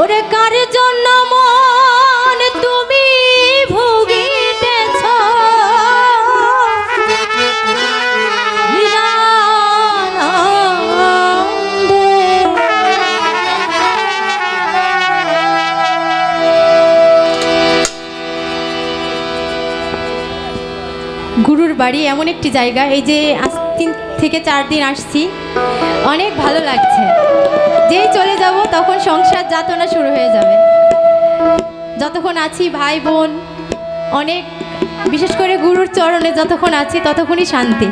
ওরে কার জন্য মন তুমি ভুগিতেছ? গুরুর বাড়ি এমন একটি জায়গা, এই যে আজ তিন থেকে চার দিন আসছি। অনেক ভালো লাগছে। যেই চলে যাব, তখন সংসার যাতনা শুরু হয়ে যাবে। যতক্ষণ আছি ভাই বোন, অনেক, বিশেষ করে গুরুর চরণে যতক্ষণ আছি ততক্ষণই শান্তি।